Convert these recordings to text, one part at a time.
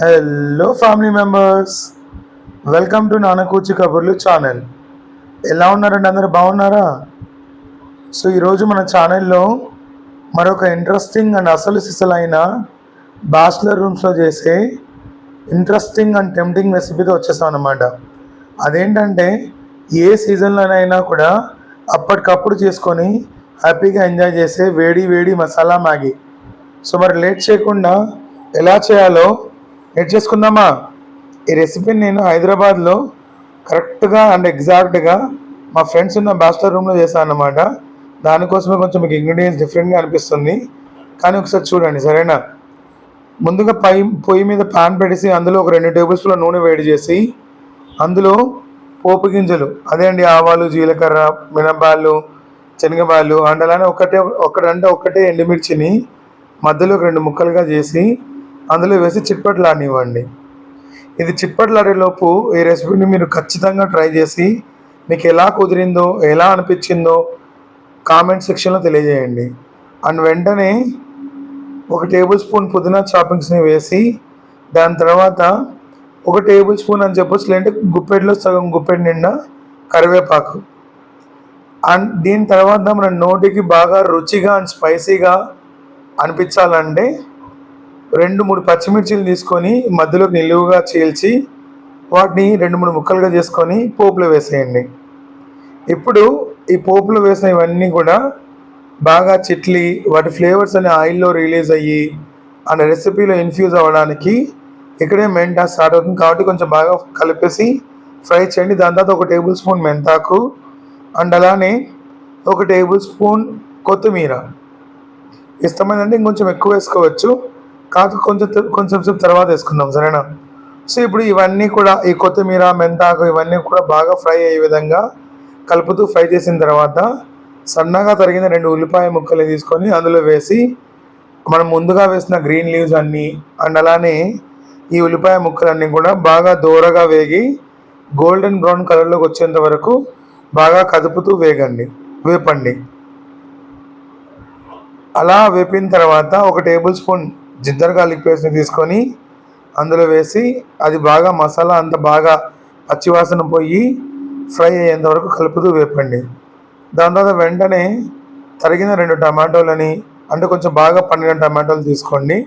Hello family members welcome to Nanakuchi Kaburlu channel ఎలా ఉన్నారండి అందరూ? బాగున్నారా? సో ఈరోజు మన ఛానల్లో మరొక ఇంట్రెస్టింగ్ అండ్ అసలు సిసలైన బ్యాచిలర్ రూమ్స్లో చేసే ఇంట్రెస్టింగ్ అండ్ టెంప్టింగ్ రెసిపీతో వచ్చేసాం అనమాట అదేంటంటే ఏ సీజన్లోనైనా కూడా అప్పటికప్పుడు చేసుకొని హ్యాపీగా ఎంజాయ్ చేసే వేడి వేడి మసాలా మ్యాగీ. సో మరి లేట్ చేయకుండా ఎలా చేయాలో నేర్చేసుకుందామా ఈ రెసిపీని నేను హైదరాబాద్లో కరెక్ట్గా అండ్ ఎగ్జాక్ట్గా మా ఫ్రెండ్స్ ఉన్న బ్యాచిలర్ రూమ్లో చేశాను అన్నమాట. దానికోసమే కొంచెం మీకు ఇంగ్రీడియంట్స్ డిఫరెంట్గా అనిపిస్తుంది. కానీ ఒకసారి చూడండి సరేనా? ముందుగా పై పొయ్యి మీద పాన్ పెట్టేసి అందులో ఒక రెండు టేబుల్ స్పూన్ల నూనె వేడి చేసి అందులో పోపు గింజలు అదే అండి ఆవాలు జీలకర్ర మినపాలు శనగపాలు అండ్ అలానే ఒకటే ఒకటంటే ఒకటే ఎండుమిర్చిని మధ్యలో రెండు ముక్కలుగా చేసి అందులో వేసి చిట్పట్లాడనివ్వండి ఇది చిట్పట్లాడేలోపు ఈ రెసిపీని మీరు ఖచ్చితంగా ట్రై చేసి మీకు ఎలా కుదిరిందో ఎలా అనిపించిందో కామెంట్ సెక్షన్లో తెలియజేయండి. అండ్ వెంటనే ఒక టేబుల్ స్పూన్ పుదీనా చాపింగ్స్ని వేసి దాని తర్వాత ఒక టేబుల్ స్పూన్ అని చెప్పొచ్చు లేదంటే గుప్పెట్లో సగం గుప్పెట్ నిండా కరివేపాకు. అండ్ దీని తర్వాత మన నోటికి బాగా రుచిగా అండ్ స్పైసీగా అనిపించాలంటే రెండు మూడు పచ్చిమిర్చిలు తీసుకొని మధ్యలోకి నిలువుగా చీల్చి వాటిని రెండు మూడు ముక్కలుగా చేసుకొని పోపులో వేసేయండి. ఇప్పుడు ఈ పోపులో వేసిన ఇవన్నీ కూడా బాగా చిట్లి వాటి ఫ్లేవర్స్ అనే ఆయిల్లో రిలీజ్ అయ్యి అనే రెసిపీలో ఇన్ఫ్యూజ్ అవ్వడానికి ఇక్కడే మెంటా స్టార్ట్ అవుతుంది. కాబట్టి కొంచెం బాగా కలిపేసి ఫ్రై చేయండి. దాని తర్వాత ఒక టేబుల్ స్పూన్ మెంతాకు అండ్ అలానే ఒక టేబుల్ స్పూన్ కొత్తిమీర. ఇష్టమైందంటే ఇంకొంచెం ఎక్కువ వేసుకోవచ్చు. కాదు కొంచెం కొంచెం సేపు తర్వాత వేసుకుందాం సరేనా? సో ఇప్పుడు ఇవన్నీ కూడా ఈ కొత్తిమీర మెంతాకు ఇవన్నీ కూడా బాగా ఫ్రై అయ్యే విధంగా కలుపుతూ ఫ్రై చేసిన తర్వాత సన్నగా తరిగిన రెండు ఉల్లిపాయ ముక్కలు తీసుకొని అందులో వేసి మనం ముందుగా వేసిన గ్రీన్ లీవ్స్ అన్నీ అండ్ అలానే ఈ ఉల్లిపాయ ముక్కలన్నీ కూడా బాగా దూరగా వేగి గోల్డెన్ బ్రౌన్ కలర్లోకి వచ్చేంత వరకు బాగా కదుపుతూ వేగండి వేపండి. అలా వేపిన తర్వాత ఒక టేబుల్ స్పూన్ జింజర్ గార్లిక్ పేస్ట్ని తీసుకొని అందులో వేసి అది బాగా మసాలా అంత బాగా పచ్చివాసన పోయి ఫ్రై అయ్యేంత వరకు కలుపుతూ వేపండి. దాని తర్వాత వెంటనే తరిగిన రెండు టమాటోలని అంటే కొంచెం బాగా పండిన టమాటోలు తీసుకోండి.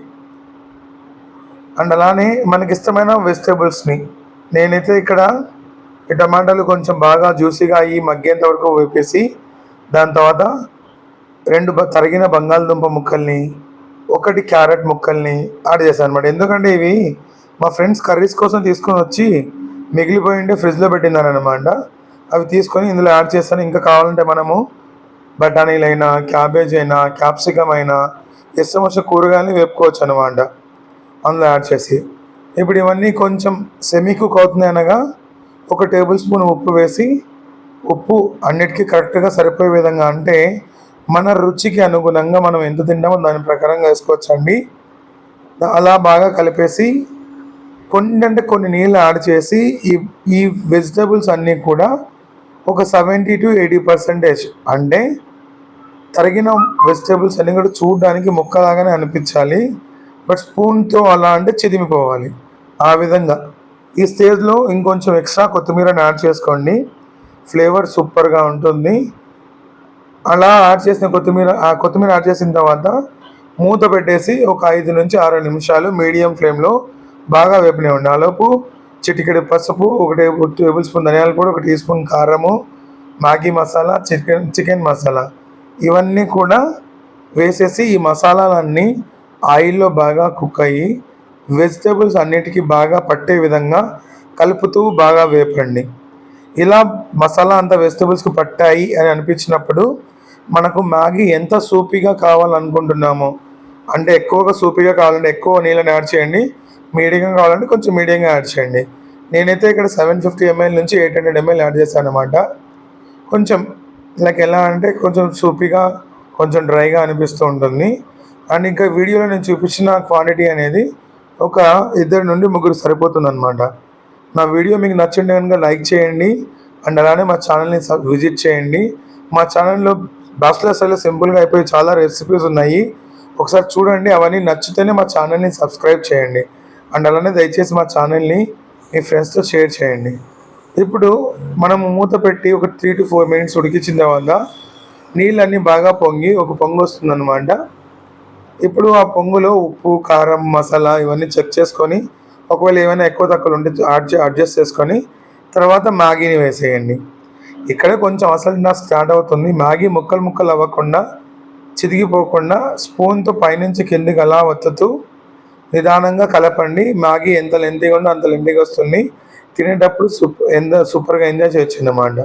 అండ్ అలానే మనకి ఇష్టమైన వెజిటేబుల్స్ని నేనైతే ఇక్కడ ఈ టమాటాలు కొంచెం బాగా జ్యూసీగా అయ్యి మగ్గేంత వరకు వేపేసి దాని తర్వాత రెండు తరిగిన బంగాళదుంప ముక్కల్ని ఒకటి క్యారెట్ ముక్కల్ని యాడ్ చేశాను అనమాట ఎందుకంటే ఇవి మా ఫ్రెండ్స్ కర్రీస్ కోసం తీసుకొని వచ్చి మిగిలిపోయి ఉంటే ఫ్రిడ్జ్లో పెట్టిందని అనమాట అవి తీసుకొని ఇందులో యాడ్ చేస్తాను. ఇంకా కావాలంటే మనము బఠానీలైనా క్యాబేజ్ అయినా క్యాప్సికమ్ అయినా ఇష్టం వచ్చిన కూరగాయలు వేపుకోవచ్చు అనమాట అందులో యాడ్ చేసి. ఇప్పుడు ఇవన్నీ కొంచెం సెమీ కుక్ అవుతుంది అనగా ఒక టేబుల్ స్పూన్ ఉప్పు వేసి ఉప్పు అన్నిటికీ కరెక్ట్గా సరిపోయే విధంగా అంటే మన రుచికి అనుగుణంగా మనం ఎంత తింటామో దాని ప్రకారంగా వేసుకోవచ్చు అండి అలా బాగా కలిపేసి కొన్ని అంటే కొన్ని నీళ్ళు యాడ్ చేసి ఈ ఈ వెజిటబుల్స్ అన్నీ కూడా ఒక సెవెంటీ టు ఎయిటీ పర్సెంటేజ్ అంటే తరిగిన వెజిటేబుల్స్ అన్నీ కూడా చూడడానికి ముక్కలాగానే అనిపించాలి. బట్ స్పూన్తో అలా అంటే చిదిమిపోవాలి ఆ విధంగా. ఈ స్టేజ్లో ఇంకొంచెం ఎక్స్ట్రా కొత్తిమీరని యాడ్ చేసుకోండి. ఫ్లేవర్ సూపర్గా ఉంటుంది. అలా యాడ్ చేసిన కొత్తిమీర ఆ కొత్తిమీర యాడ్ చేసిన తర్వాత మూత పెట్టేసి ఒక ఐదు నుంచి ఆరు నిమిషాలు మీడియం ఫ్లేమ్లో బాగా వేపనివ్వండి ఆలోపు చిటికెడు పసుపు ఒక టేబుల్ టేబుల్ స్పూన్ ధనియాల పొడి ఒక టీ స్పూన్ కారము Maggi masala chicken chicken masala ఇవన్నీ కూడా వేసేసి ఈ మసాలాలన్నీ ఆయిల్లో బాగా కుక్ అయ్యి వెజిటేబుల్స్ అన్నిటికీ బాగా పట్టే విధంగా కలుపుతూ బాగా వేపండి. ఇలా మసాలా అంతా వెజిటేబుల్స్కి పట్టాయి అని అనిపించినప్పుడు మనకు మ్యాగీ ఎంత సూపీగా కావాలనుకుంటున్నామో అంటే ఎక్కువగా సూపీగా కావాలంటే ఎక్కువ నీళ్ళని యాడ్ చేయండి మీడియంగా కావాలంటే కొంచెం మీడియంగా యాడ్ చేయండి. నేనైతే ఇక్కడ సెవెన్ ఫిఫ్టీ ఎంఎల్ నుంచి ఎయిట్ హండ్రెడ్ ఎంఎల్ యాడ్ చేశాను అనమాట కొంచెం లైక్ ఎలా అంటే కొంచెం సూపీగా కొంచెం డ్రైగా అనిపిస్తూ ఉంటుంది. అండ్ ఇంకా వీడియోలో నేను చూపించిన క్వాంటిటీ అనేది ఒక ఇద్దరు నుండి ముగ్గురు సరిపోతుంది అనమాట నా వీడియో మీకు నచ్చింది కనుక లైక్ చేయండి అండ్ అలానే మా ఛానల్ని విజిట్ చేయండి. మా ఛానల్లో బ్యాచిలర్ స్టైల్లో సింపుల్గా అయిపోయి చాలా రెసిపీస్ ఉన్నాయి. ఒకసారి చూడండి అవన్నీ నచ్చితేనే మా ఛానల్ని సబ్స్క్రైబ్ చేయండి. అండ్ అలానే దయచేసి మా ఛానల్ని మీ ఫ్రెండ్స్తో షేర్ చేయండి. ఇప్పుడు మనం మూత పెట్టి ఒక త్రీ టు ఫోర్ మినిట్స్ ఉడికించిన తర్వాత నీళ్ళన్నీ బాగా పొంగి ఒక పొంగు వస్తుందన్నమాట. ఇప్పుడు ఆ పొంగులో ఉప్పు కారం మసాలా ఇవన్నీ చెక్ చేసుకొని ఒకవేళ ఏమైనా ఎక్కువ తక్కువ ఉంటే అడ్జ అడ్జస్ట్ చేసుకొని తర్వాత మ్యాగీని వేసేయండి. ఇక్కడే కొంచెం అసలు నాకు స్టార్ట్ అవుతుంది. మ్యాగీ ముక్కలు ముక్కలు అవ్వకుండా చితికిపోకుండా స్పూన్తో పైనుంచి కిందికి అలా వత్తుతూ నిదానంగా కలపండి. మ్యాగీ ఎంత లెంతీగా ఉందో అంత లెంతీగా వస్తుంది. తినేటప్పుడు సూపర్ ఎంత సూపర్గా ఎంజాయ్ చేయొచ్చు అన్నమాట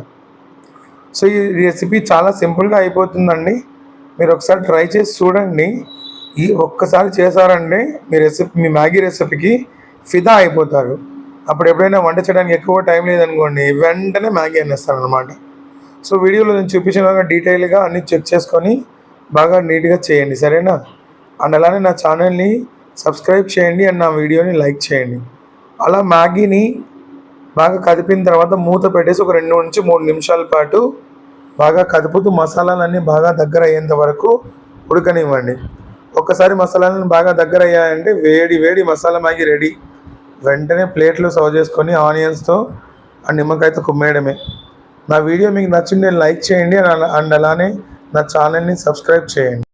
సో ఈ రెసిపీ చాలా సింపుల్గా అయిపోతుందండి. మీరు ఒకసారి ట్రై చేసి చూడండి. ఈ ఒక్కసారి చేశారంటే మీ రెసిపీ మీ మ్యాగీ రెసిపీకి ఫిదా అయిపోతారు. అప్పుడు ఎప్పుడైనా వంట చేయడానికి ఎక్కువ టైం లేదనుకోండి వెంటనే మ్యాగీ అనేస్తాను అనమాట సో వీడియోలో నేను చూపించిన డీటెయిల్గా అన్ని చెక్ చేసుకొని బాగా నీట్గా చేయండి సరేనా? అండ్ అలానే నా ఛానల్ని సబ్స్క్రైబ్ చేయండి అండ్ నా వీడియోని లైక్ చేయండి. అలా మ్యాగీని బాగా కదిపిన తర్వాత మూత పెట్టేసి ఒక రెండు నుంచి మూడు నిమిషాల పాటు బాగా కదుపుతూ మసాలాలన్నీ బాగా దగ్గర అయ్యేంత వరకు ఉడకనివ్వండి. ఒక్కసారి మసాలాలను బాగా దగ్గర అయ్యాయంటే వేడి వేడి మసాలా మ్యాగీ రెడీ. వెంటనే ప్లేట్లు సర్వ్ చేసుకొని ఆనియన్స్తో ఆ నిమ్మకాయతో కుమ్మేయడమే. నా వీడియో మీకు నచ్చింది లైక్ చేయండి అండ్ అండ్ అలానే నా ఛానల్ని సబ్స్క్రైబ్ చేయండి.